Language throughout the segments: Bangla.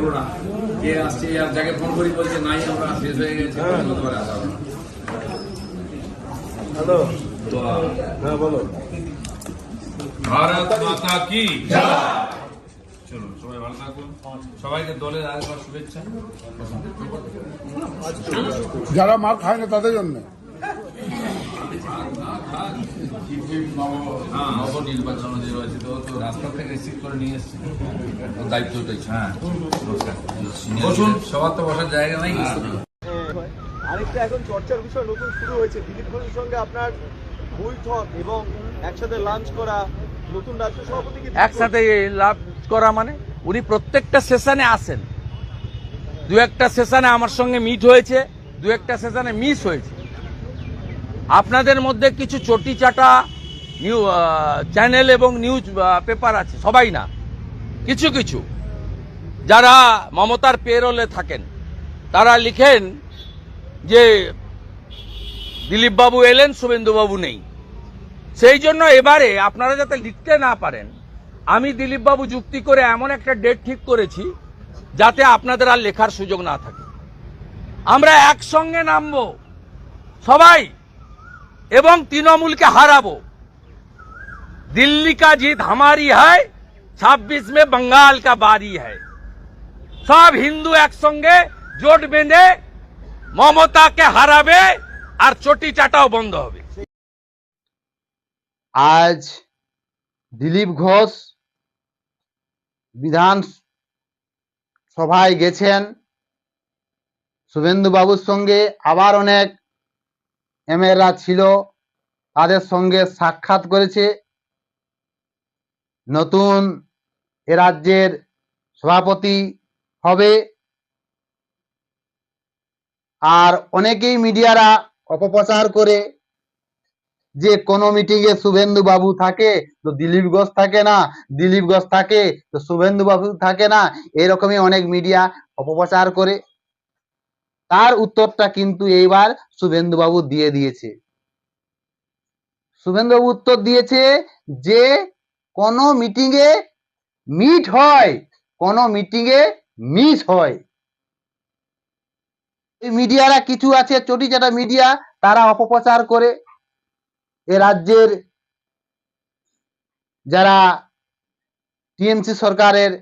হলো না। কে আসছে আর যাকে ফোন করি বলছে নাই আমরা শেষ হয়ে গেছে গতবার আসা হ্যালো। তো হ্যাঁ বলো। ভারত মাতা কি? চলুন সবাই ভালো থাকুন। সবাইকে দলের আরেকবার শুভেচ্ছা। যারা মার খায় না তাদের জন্য। হ্যাঁ নব নির্বাচন যে রয়েছে তো রাস্তা থেকে রিসিভ করে নিয়ে এসছে। ওর দায়িত্বটাই হ্যাঁ বসুন। সবার তো বসার জায়গা নাই। আরেকটা এখন চর্চার বিষয় নতুন শুরু হয়েছে। দিলীপ ঘোষের সঙ্গে আপনার বৈঠক এবং একসাথে লাঞ্চ করা নতুন রাজ্য সভাপতি একসাথে লাভ করা মানে উনি প্রত্যেকটা সেশনে আসেন। দু একটা সেশনে আমার সঙ্গে মিট হয়েছে দু একটা সেশনে মিস হয়েছে। আপনাদের মধ্যে কিছু চটি চাটা নিউ চ্যানেল এবং নিউজ পেপার আছে, সবাই না। কিছু কিছু। যারা মমতার পেরোলে থাকেন, তারা লিখেন যে দিলীপবাবু এলেন, শুভেন্দুবাবু নেই। সেই জন্য এবারে আপনারা যাতে লিখতে না পারেন, আমি দিলীপবাবু যুক্তি করে এমন একটা ডেট ঠিক করেছি, যাতে আপনাদের আর লেখার সুযোগ না থাকে। আমরা একসঙ্গে নামবো। সবাই এবং তৃণমূলকে হারাবো। দিল্লি কা জিত হামারি হয় ছাব্বিশ মে বঙ্গাল কা বারি হয় সব হিন্দু একসঙ্গে জোট বেঁধে মমতাকে হারাবে আর চটি চাটাও বন্ধ হবে। আজ দিলীপ ঘোষ বিধান সভায় গেছেন। শুভেন্দুবাবুর সঙ্গে আবার অনেক এমএলরা ছিল তাদের সঙ্গে সাক্ষাৎ করেছে। নতুন এ রাজ্যের সভাপতি হবে। আর অনেকেই মিডিয়ারা অপপ্রচার করে যে কোনো মিটিং এ শুভেন্দু বাবু থাকে তো দিলীপ ঘোষ থাকে না, দিলীপ ঘোষ থাকে তো শুভেন্দু বাবু থাকে না, এরকমই অনেক মিডিয়া অপপ্রচার করে। তার উত্তরটা কিন্তু এইবার শুভেন্দুবাবু দিয়ে দিয়েছে। শুভেন্দু বাবু উত্তর দিয়েছে যে, কোন মিটিং এ মিট হয়, কোন মিটিং এ মিস হয়। এই মিডিয়ারা কিছু আছে, চটিচাটা মিডিয়া তারা অপপ্রচার করে। এ রাজ্যের যারা টিএমসি সরকারের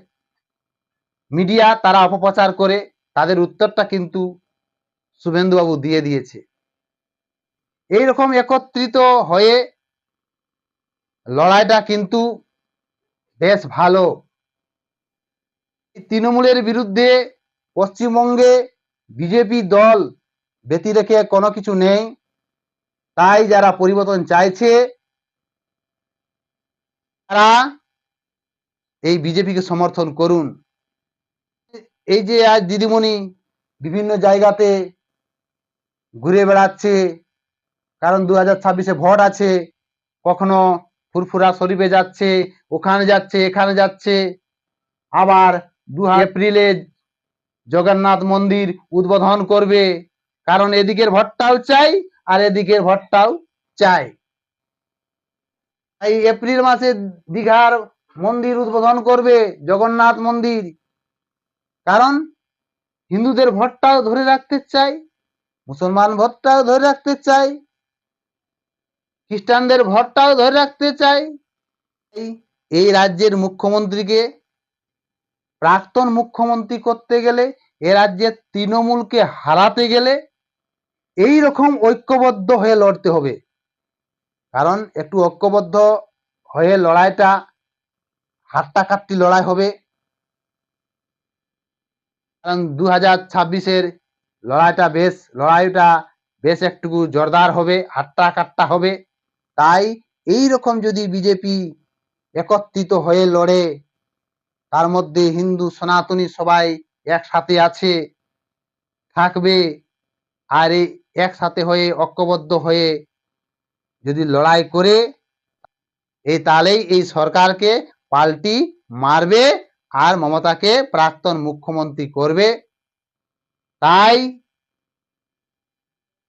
মিডিয়া তারা অপপ্রচার করে। তাদের উত্তরটা কিন্তু শুভেন্দুবাবু দিয়ে দিয়েছে। এইরকম একত্রিত হয়ে লড়াইটা কিন্তু বেশ ভালো। তৃণমূলের বিরুদ্ধে পশ্চিমবঙ্গে বিজেপি দল ব্যতি রেখে কোনো কিছু নেই। তাই যারা পরিবর্তন চাইছে, তারা এই বিজেপিকে সমর্থন করুন। এই যে আজ দিদিমণি বিভিন্ন জায়গাতে ঘুরে বেড়াচ্ছে। কারণ দু হাজার ছাব্বিশে ভোট আছে। কখনো ফুরফুরা শরীফে যাচ্ছে, ওখানে যাচ্ছে, এখানে যাচ্ছে। আবার দু এপ্রিলে জগন্নাথ মন্দির উদ্বোধন করবে। কারণ এদিকের ভোটটাও চাই আর এদিকের ভোটটাও চাই। এই এপ্রিল মাসে দীঘার মন্দির উদ্বোধন করবে জগন্নাথ মন্দির। কারণ হিন্দুদের ভোটটাও ধরে রাখতে চাই। মুসলমান ভোটটাও ধরে রাখতে চাই, খ্রিস্টানদের ভোটটাও ধরে রাখতে চাই। এই রাজ্যের মুখ্যমন্ত্রীকে, প্রাক্তন মুখ্যমন্ত্রী করতে গেলে এ রাজ্যের তৃণমূলকে হারাতে গেলে এই রকম ঐক্যবদ্ধ হয়ে লড়তে হবে। কারণ একটু ঐক্যবদ্ধ হয়ে লড়াইটা হাট্টাকাট্টি লড়াই হবে। কারণ দু হাজার ছাব্বিশের লড়াইটা বেশ লড়াইটা বেশ একটু জোরদার হবে, হাট্টা কাট্টা হবে। তাই এই রকম যদি বিজেপি একত্রিত হয়ে লড়ে, তার মধ্যে হিন্দু, সনাতনী সবাই একসাথে আছে, থাকবে, আর এই একসাথে হয়ে, ঐক্যবদ্ধ হয়ে যদি লড়াই করে, এই তাহলেই এই সরকারকে পাল্টি মারবে, আর মমতাকে প্রাক্তন মুখ্যমন্ত্রী করবে। তাই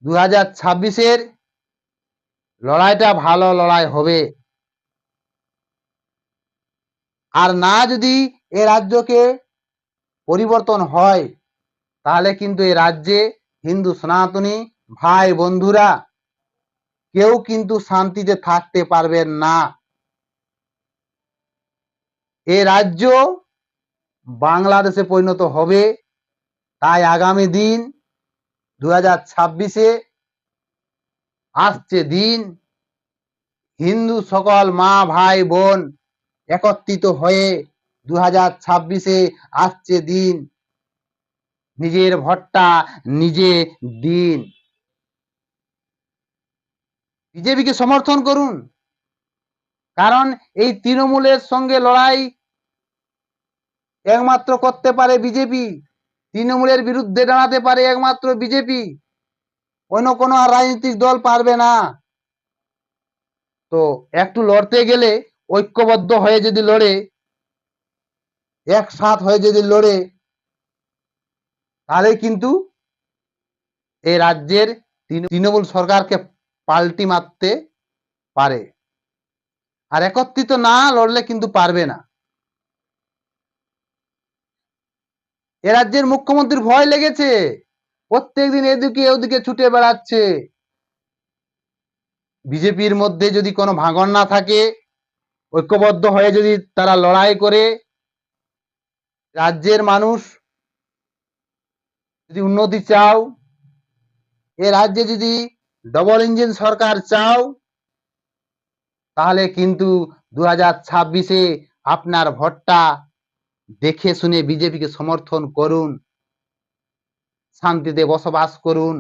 দু হাজার ছাব্বিশের লড়াইটা ভালো লড়াই হবে। আর না যদি এ রাজ্যকে পরিবর্তন হয়, তাহলে কিন্তু এই রাজ্যে হিন্দু সনাতনী ভাই বন্ধুরা কেউ কিন্তু শান্তিতে থাকতে পারবেন না। এ রাজ্য বাংলাদেশে পরিণত হবে। তাই আগামী দিন দু হাজার ছাব্বিশে আসছে দিন হিন্দু সকল মা, ভাই, বোন একত্রিত হয়ে দু হাজার ছাব্বিশে আসছে দিন। নিজের ভোটটা নিজে দিন। বিজেপিকে সমর্থন করুন, কারণ এই তৃণমূলের সঙ্গে লড়াই একমাত্র করতে পারে বিজেপি। তৃণমূলের বিরুদ্ধে দাঁড়াতে পারে একমাত্র বিজেপি। অন্য কোনো রাজনৈতিক দল পারবে না। তো একটু লড়তে গেলে ঐক্যবদ্ধ হয়ে যদি লড়ে, একসাথ হয়ে যদি লড়ে, তাহলে কিন্তু এই রাজ্যের তৃণমূল সরকারকে পাল্টি মারতে পারে। আর একত্রিত না লড়লে কিন্তু পারবে না। এ রাজ্যের মুখ্যমন্ত্রীর ভয় লেগেছে। প্রত্যেকদিন এদিকে ওদিকে ছুটে বেড়াচ্ছে। বিজেপির মধ্যে যদি কোনো ভাঙন না থাকে, ঐক্যবদ্ধ হয়ে যদি তারা লড়াই করে, রাজ্যের মানুষ যদি উন্নতি চাও, এ রাজ্যে যদি ডবল ইঞ্জিন সরকার চাও, তাহলে কিন্তু দু হাজার ছাব্বিশে আপনার ভোটটা দেখে শুনে বিজেপিকে সমর্থন করুন শান্তিতে বসবাস করুন।